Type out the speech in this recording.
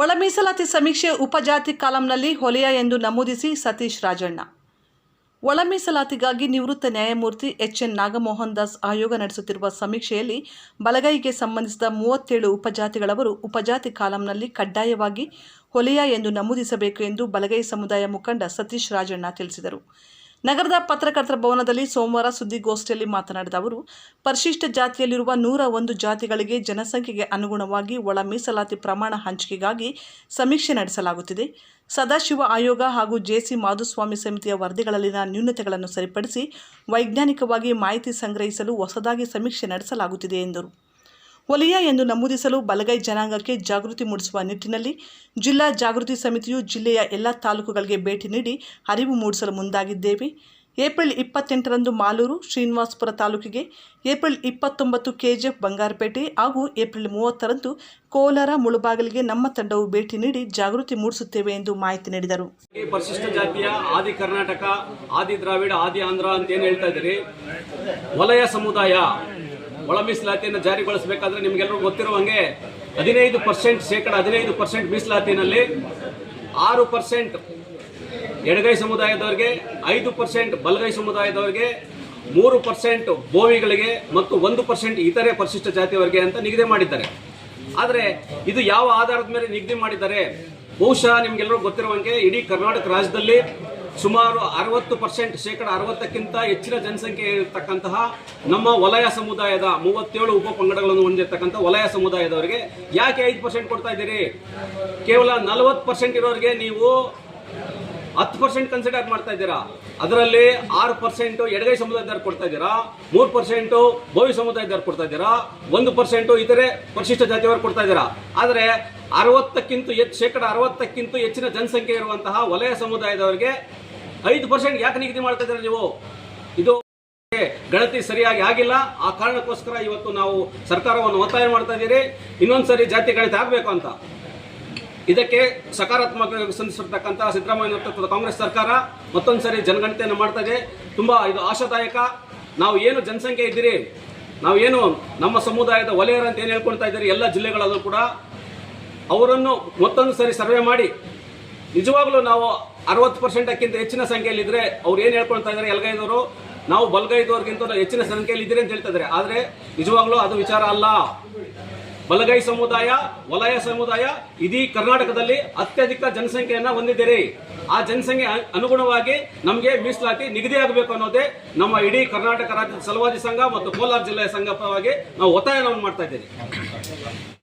ಒಳ ಮೀಸಲಾತಿ ಸಮೀಕ್ಷೆ ಉಪಜಾತಿ ಕಾಲಂನಲ್ಲಿ ಹೊಲೆಯ ಎಂದು ನಮೂದಿಸಿ ಸತೀಶ್ ರಾಜಣ್ಣ. ಒಳ ಮೀಸಲಾತಿಗಾಗಿ ನಿವೃತ್ತ ನ್ಯಾಯಮೂರ್ತಿ ಎಚ್ ಎನ್ ನಾಗಮೋಹನ್ ದಾಸ್ ಆಯೋಗ ನಡೆಸುತ್ತಿರುವ ಸಮೀಕ್ಷೆಯಲ್ಲಿ ಬಲಗೈಗೆ ಸಂಬಂಧಿಸಿದ ಮೂವತ್ತೇಳು ಉಪಜಾತಿಗಳವರು ಉಪಜಾತಿ ಕಾಲಂನಲ್ಲಿ ಕಡ್ಡಾಯವಾಗಿ ಹೊಲೆಯ ಎಂದು ನಮೂದಿಸಬೇಕು ಎಂದು ಬಲಗೈ ಸಮುದಾಯ ಮುಖಂಡ ಸತೀಶ್ ರಾಜಣ್ಣ ತಿಳಿಸಿದರು. ನಗರದ ಪತ್ರಕರ್ತರ ಭವನದಲ್ಲಿ ಸೋಮವಾರ ಸುದ್ದಿಗೋಷ್ಠಿಯಲ್ಲಿ ಮಾತನಾಡಿದ ಅವರು, ಪರಿಶಿಷ್ಟ ಜಾತಿಯಲ್ಲಿರುವ ನೂರ ಒಂದು ಜಾತಿಗಳಿಗೆ ಜನಸಂಖ್ಯೆಗೆ ಅನುಗುಣವಾಗಿ ಒಳ ಮೀಸಲಾತಿ ಪ್ರಮಾಣ ಹಂಚಿಕೆಗಾಗಿ ಸಮೀಕ್ಷೆ ನಡೆಸಲಾಗುತ್ತಿದೆ. ಸದಾಶಿವ ಆಯೋಗ ಹಾಗೂ ಜೆಸಿ ಮಾಧುಸ್ವಾಮಿ ಸಮಿತಿಯ ವರದಿಗಳಲ್ಲಿನ ನ್ಯೂನತೆಗಳನ್ನು ಸರಿಪಡಿಸಿ ವೈಜ್ಞಾನಿಕವಾಗಿ ಮಾಹಿತಿ ಸಂಗ್ರಹಿಸಲು ಹೊಸದಾಗಿ ಸಮೀಕ್ಷೆ ನಡೆಸಲಾಗುತ್ತಿದೆ ಎಂದರು. ಒಲಿಯ ಎಂದು ನಮೂದಿಸಲು ಬಲಗೈ ಜನಾಂಗಕ್ಕೆ ಜಾಗೃತಿ ಮೂಡಿಸುವ ನಿಟ್ಟಿನಲ್ಲಿ ಜಿಲ್ಲಾ ಜಾಗೃತಿ ಸಮಿತಿಯು ಜಿಲ್ಲೆಯ ಎಲ್ಲ ತಾಲೂಕುಗಳಿಗೆ ಭೇಟಿ ನೀಡಿ ಅರಿವು ಮೂಡಿಸಲು ಮುಂದಾಗಿದ್ದೇವೆ. ಏಪ್ರಿಲ್ ಇಪ್ಪತ್ತೆಂಟರಂದು ಮಾಲೂರು, ಶ್ರೀನಿವಾಸಪುರ ತಾಲೂಕಿಗೆ ಏಪ್ರಿಲ್ ಇಪ್ಪತ್ತೊಂಬತ್ತು ಕೆಜಿಎಫ್ ಬಂಗಾರಪೇಟೆ ಹಾಗೂ ಏಪ್ರಿಲ್ ಮೂವತ್ತರಂದು ಕೋಲಾರ ಮುಳುಬಾಗಿಲಿಗೆ ನಮ್ಮ ತಂಡವು ಭೇಟಿ ನೀಡಿ ಜಾಗೃತಿ ಮೂಡಿಸುತ್ತೇವೆ ಎಂದು ಮಾಹಿತಿ ನೀಡಿದರು. ಪರಿಶಿಷ್ಟ ಜಾತಿಯ ಆದಿ ಕರ್ನಾಟಕ, ಆದಿ ದ್ರಾವಿಡ, ಆದಿ ಆಂಧ್ರ ಅಂತ ಏನು ಹೇಳ್ತಾ ಇದ್ದೀರಿ? ವಲಯ ಸಮುದಾಯ ಒಳ ಮೀಸಲಾತಿಯನ್ನು ಜಾರಿಗೊಳಿಸಬೇಕಾದ್ರೆ ನಿಮ್ಗೆಲ್ಲರೂ ಗೊತ್ತಿರುವಂಗೆ ಹದಿನೈದು ಪರ್ಸೆಂಟ್ ಶೇಕಡ, ಹದಿನೈದು ಪರ್ಸೆಂಟ್ ಮೀಸಲಾತಿನಲ್ಲಿ ಆರು ಪರ್ಸೆಂಟ್ ಎಡಗೈ ಸಮುದಾಯದವರಿಗೆ, ಐದು ಪರ್ಸೆಂಟ್ ಬಲಗೈ ಸಮುದಾಯದವರಿಗೆ, ಮೂರು ಪರ್ಸೆಂಟ್ ಬೋವಿಗಳಿಗೆ ಮತ್ತು ಒಂದು ಪರ್ಸೆಂಟ್ ಇತರೆ ಪರಿಶಿಷ್ಟ ಜಾತಿಯವರಿಗೆ ಅಂತ ನಿಗದಿ ಮಾಡಿದ್ದಾರೆ. ಆದರೆ ಇದು ಯಾವ ಆಧಾರದ ಮೇಲೆ ನಿಗದಿ ಮಾಡಿದ್ದಾರೆ? ಬಹುಶಃ ನಿಮ್ಗೆಲ್ಲರೂ ಗೊತ್ತಿರುವಂಗೆ ಇಡೀ ಕರ್ನಾಟಕ ರಾಜ್ಯದಲ್ಲಿ ಸುಮಾರು ಅರವತ್ತು ಪರ್ಸೆಂಟ್, ಶೇಕಡ ಅರವತ್ತಕ್ಕಿಂತ ಹೆಚ್ಚಿನ ಜನಸಂಖ್ಯೆ ಇರತಕ್ಕಂತಹ ನಮ್ಮ ವಲಯ ಸಮುದಾಯದ ಮೂವತ್ತೇಳು ಉಪ ಪಂಗಡಗಳನ್ನು ಹೊಂದಿರತಕ್ಕಂಥ ವಲಯ ಸಮುದಾಯದವರಿಗೆ ಯಾಕೆ ಐದು ಪರ್ಸೆಂಟ್ ಕೊಡ್ತಾ ಇದ್ದೀರಿ? ಕೇವಲ ನಲವತ್ತು ಪರ್ಸೆಂಟ್ ಇರೋರಿಗೆ ನೀವು ಹತ್ತು ಪರ್ಸೆಂಟ್ ಕನ್ಸಿಡರ್ ಮಾಡ್ತಾ ಇದ್ದೀರಾ? ಅದರಲ್ಲಿ ಆರು ಪರ್ಸೆಂಟ್ ಎಡಗೈ ಸಮುದಾಯದವ್ರು ಕೊಡ್ತಾ ಇದ್ದೀರಾ? ಮೂರು ಪರ್ಸೆಂಟ್ ಬೋವಿ ಸಮುದಾಯದವ್ರು ಕೊಡ್ತಾ ಇದ್ದೀರಾ? ಒಂದು ಪರ್ಸೆಂಟ್ ಇತರೆ ಪರಿಶಿಷ್ಟ ಜಾತಿಯವರು ಕೊಡ್ತಾ ಇದ್ದೀರಾ? ಆದರೆ ಅರವತ್ತಕ್ಕಿಂತ ಹೆಚ್ಚು, ಶೇಕಡ ಅರವತ್ತಕ್ಕಿಂತ ಹೆಚ್ಚಿನ ಜನಸಂಖ್ಯೆ ಇರುವಂತಹ ವಲಯ ಸಮುದಾಯದವರಿಗೆ ಐದು ಪರ್ಸೆಂಟ್ ಯಾಕೆ ನಿಗದಿ ಮಾಡ್ತಾ ಇದ್ದೀರಾ ನೀವು? ಇದು ಗಣತಿ ಸರಿಯಾಗಿ ಆಗಿಲ್ಲ. ಆ ಕಾರಣಕ್ಕೋಸ್ಕರ ಇವತ್ತು ನಾವು ಸರ್ಕಾರವನ್ನು ಒತ್ತಾಯ ಮಾಡ್ತಾ ಇದ್ದೀರಿ. ಇನ್ನೊಂದ್ಸರಿ ಜಾತಿ ಗಣತಿ ಆಗಬೇಕು ಅಂತ. ಇದಕ್ಕೆ ಸಕಾರಾತ್ಮಕವಾಗಿ ಸ್ಪಂದಿಸಿರ್ತಕ್ಕಂಥ ಸಿದ್ದರಾಮಯ್ಯ ನೇತೃತ್ವದ ಕಾಂಗ್ರೆಸ್ ಸರ್ಕಾರ ಮತ್ತೊಂದು ಸಾರಿ ಜನಗಣತಿಯನ್ನು ಮಾಡ್ತಾ ಇದೆ. ತುಂಬ ಇದು ಆಶಾದಾಯಕ. ನಾವು ಏನು ಜನಸಂಖ್ಯೆ ಇದ್ದೀರಿ? ನಾವು ಏನು ನಮ್ಮ ಸಮುದಾಯದ ವಲಯರಂತ ಏನು ಹೇಳ್ಕೊಳ್ತಾ ಇದ್ದೀರಿ? ಎಲ್ಲ ಜಿಲ್ಲೆಗಳಲ್ಲೂ ಕೂಡ. ಅವರನ್ನು ಮತ್ತೊಂದು ಸರಿ ಸರ್ವೆ ಮಾಡಿ ನಿಜವಾಗ್ಲೂ ನಾವು ಅರವತ್ತು ಪರ್ಸೆಂಟಕ್ಕಿಂತ ಹೆಚ್ಚಿನ ಸಂಖ್ಯೆಯಲ್ಲಿ ಇದ್ರೆ ಅವ್ರು ಏನು ಹೇಳ್ಕೊಳ್ತಾ ಇದ್ದಾರೆ ಎಲ್ಗೈದವರು ನಾವು ಬಲಗೈದವ್ರಿಗಿಂತ ಹೆಚ್ಚಿನ ಸಂಖ್ಯೆಯಲ್ಲಿ ಇದ್ದೀರಿ ಅಂತ ಹೇಳ್ತಾ ಇದ್ದಾರೆ ಆದರೆ ನಿಜವಾಗ್ಲೂ ಅದು ವಿಚಾರ ಅಲ್ಲ. ಬಲಗೈ ಸಮುದಾಯ, ವಲಯ ಸಮುದಾಯ, ಇಡೀ ಕರ್ನಾಟಕದಲ್ಲಿ ಅತ್ಯಧಿಕ ಜನಸಂಖ್ಯೆಯನ್ನು ಹೊಂದಿದ್ದೀರಿ. ಆ ಜನಸಂಖ್ಯೆ ಅನುಗುಣವಾಗಿ ನಮಗೆ ಮೀಸಲಾತಿ ನಿಗದಿಯಾಗಬೇಕು ಅನ್ನೋದೇ ನಮ್ಮ ಇಡೀ ಕರ್ನಾಟಕ ರಾಜ್ಯದ ಸಲವಾದಿ ಸಂಘ ಮತ್ತು ಕೋಲಾರ ಜಿಲ್ಲೆಯ ಸಂಘ ಪರವಾಗಿ ನಾವು ಒತ್ತಾಯವನ್ನು ಮಾಡ್ತಾ ಇದ್ದೀವಿ.